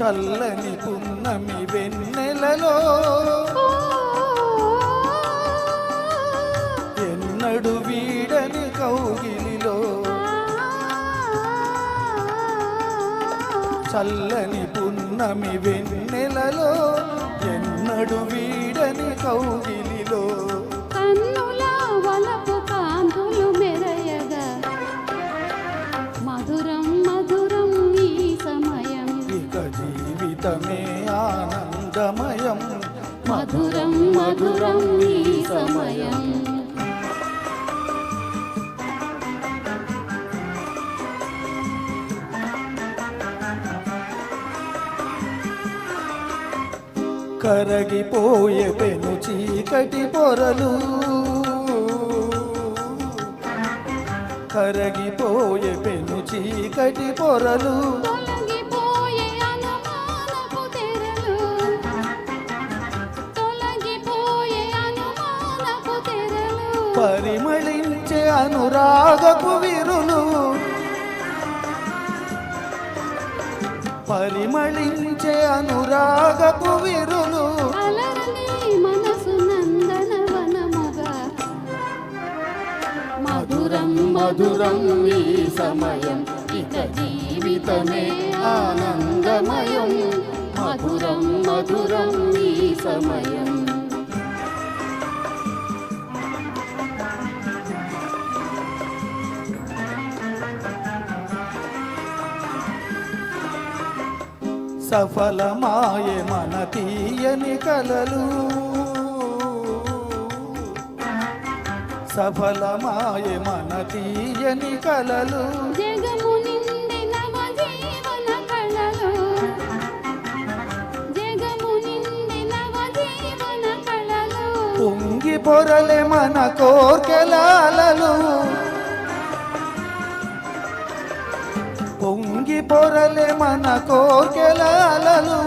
చల్లని పున్నమి వెన్నెలలో ఎన్నడు వీడని కౌగిలిలో చల్లని పున్నమి వెన్నెలలో ఎన్నడు వీడని కౌగిలిలో జీవితమే ఆనందమయం. మధురం మధురం ఈ సమయం. కరగిపోయే పెను చీకటి పొరలు. కరగిపోయే పెను చీకటి పొరలు. పరిమళించే అనురాగపు విరులు. పరిమళించే అనురాగపు విరులు. మధురం మధురం ఈ సమయం. ఇక జీవితమే ఆనందమయం. మధురం మధురం ఈ సమయం. సఫలమాయే మన తీయని కలలు. సఫలమాయే మన తీయని కలలు. జగము నిండి నవ జీవన కళలు. జగము నిండి నవ జీవన కళలు. పొంగి పొరలే మన కోర్కెలాలలు. వెలిగి పొరలే మన కోర్కెలాలలు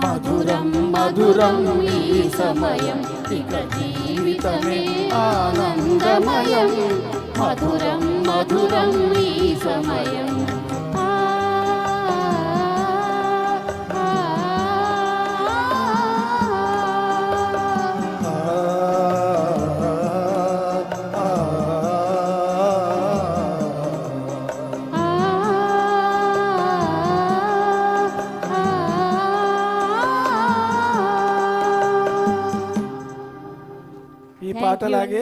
మధురం మధురం ఈ సమయం ఇక జీవితమే ఆనందమయం. మధురం మధురం ఈ సమయం పాటలాగే